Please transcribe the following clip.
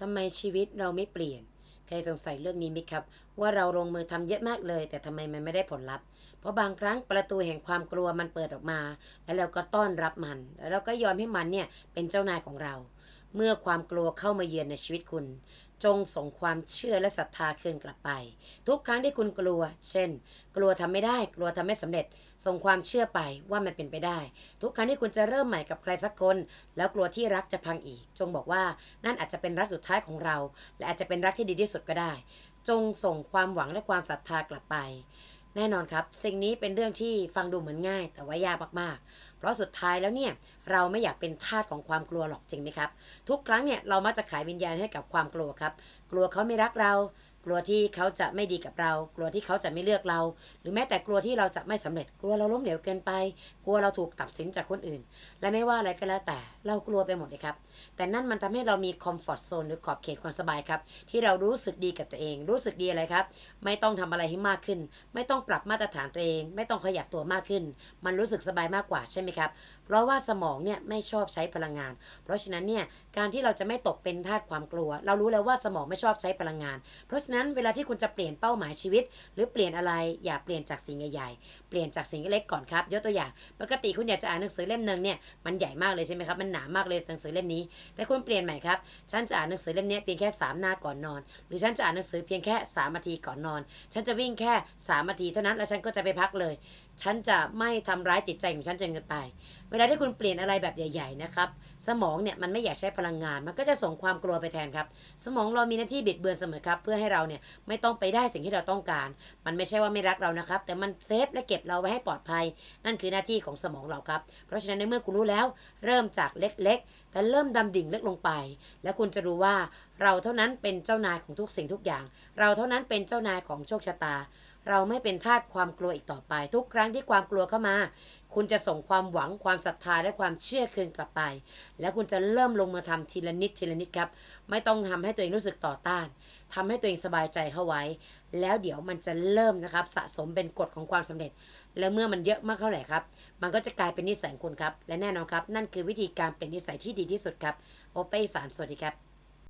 ทำไมชีวิตเราไม่เปลี่ยน เคยสงสัยเรื่องนี้ไหมครับ ว่าเราลงมือทำเยอะมากเลย แต่ทำไมมันไม่ได้ผลลัพธ์ เพราะบางครั้งประตูแห่งความกลัวมันเปิดออกมา แล้วเราก็ต้อนรับมัน แล้วเราก็ยอมให้มันเนี่ยเป็นเจ้านายของเรา เมื่อความกลัวเข้ามาเยือนในชีวิตคุณ จงส่งความเชื่อและศรัทธาคืนกลับไป ทุกครั้งที่คุณกลัว เช่น กลัวทำไม่ได้ กลัวทำไม่สำเร็จ ส่งความเชื่อไปว่ามันเป็นไปได้ ทุกครั้งที่คุณจะเริ่มใหม่กับใครสักคน แล้วกลัวที่รักจะพังอีก จงบอกว่านั่นอาจจะเป็นรักสุดท้ายของเรา และอาจจะเป็นรักที่ดีที่สุดก็ได้ จงส่งความหวังและความศรัทธากลับไป แน่นอนครับ สิ่งนี้เป็นเรื่องที่ฟังดูเหมือนง่าย แต่ว่ายากมากๆ เพราะสุดท้ายแล้วเนี่ยเราไม่อยากเป็นทาสของความกลัวหรอกจริงไหมครับ ทุกครั้งเนี่ยเรามักจะขายวิญญาณให้กับความกลัวครับ กลัวเขาไม่รักเรา กลัวที่เขาจะไม่ดีกับเรา กลัวที่เขาจะไม่เลือกเรา หรือแม้แต่กลัวที่เราจะไม่สำเร็จ กลัวเราล้มเหลวเกินไป กลัวเราถูกตัดสินจากคนอื่น และไม่ว่าอะไรก็แล้วแต่เรากลัวไปหมดเลยครับ แต่นั่นมันทำให้เรามีคอมฟอร์ z โซนหรือขอบเขตความสบายครับ ที่เรารู้สึกดีกับตัวเอง รู้สึกดีอะไรครับ ไม่ต้องทำอะไรให้มากขึ้น ไม่ต้องปรับมาตรฐานตัวเอง ไม่ต้องขยับตัวมากขึ้น มันรู้สึกสบายมากกว่าใช่ไหมครับ เพราะว่าสมองเนี่ยไม่ชอบใช้พลังงาน เพราะฉะนั้นเนี่ยการที่เราจะไม่ตกเป็นทาสความกลัว เรารู้แล้วว่าสมองไม่ชอบใช้พลังงาน เพราะฉะนั้นั้นเวลาที่คุณจะเปลี่ยนเป้าหมายชีวิต หรือเปลี่ยนอะไรอย่าเปลี่ยนจากสิ่งใหญ่ๆ เปลี่ยนจากสิ่งเล็กก่อนครับยกตัวอย่าง ปกติคุณอยากจะอ่านหนังสือเล่มหนึ่งเนี่ยมันใหญ่มากเลยใช่ไหมครับมันหนามากเลยหนังสือเล่มนี้ แต่คุณเปลี่ยนใหม่ครับฉันจะอ่านหนังสือเล่มนี้เพียงแค่ 3 หน้าก่อนนอน หรือฉันจะอ่านหนังสือเพียงแค่3นาทีก่อนนอน ฉันจะวิ่งแค่3นาทีเท่านั้นแล้วฉันก็จะไปพักเลย ฉันจะไม่ทำร้ายจิตใจของฉันจนเกินไป เวลาที่คุณเปลี่ยนอะไรแบบใหญ่ ๆนะครับ สมองเนี่ยมันไม่อยากใช้พลังงาน มันก็จะส่งความกลัวไปแทนครับ สมองเรามีหน้าที่บิดเบือนเสมอครับ เพื่อให้เราเนี่ยไม่ต้องไปได้สิ่งที่เราต้องการ มันไม่ใช่ว่าไม่รักเรานะครับ แต่มันเซฟและเก็บเราไว้ให้ปลอดภัย นั่นคือหน้าที่ของสมองเราครับ เพราะฉะนั้นในเมื่อคุณรู้แล้ว เริ่มจากเล็กๆ แต่เริ่มดำดิ่งเล็กลงไป แล้วคุณจะรู้ว่าเราเท่านั้นเป็นเจ้านายของทุกสิ่งทุกอย่าง เราเท่านั้นเป็นเจ้านายของโชคชะตา เราไม่เป็นทาสความกลัวอีกต่อไป ทุกครั้งที่ความกลัวเข้ามา คุณจะส่งความหวังความศรัทธาและความเชื่อคืนกลับไป แล้วคุณจะเริ่มลงมาทำทีละนิดทีละนิดครับ ไม่ต้องทำให้ตัวเองรู้สึกต่อต้านทำให้ตัวเองสบายใจเข้าไว้ แล้วเดี๋ยวมันจะเริ่มนะครับ สะสมเป็นกฎของความสำเร็จ แล้วเมื่อมันเยอะมากเท่าไหร่ครับ มันก็จะกลายเป็นนิสัยคุณครับ และแน่นอนครับ นั่นคือวิธีการเป็นนิสัยที่ดีที่สุดครับ โอเป้สารสวัสดีครับ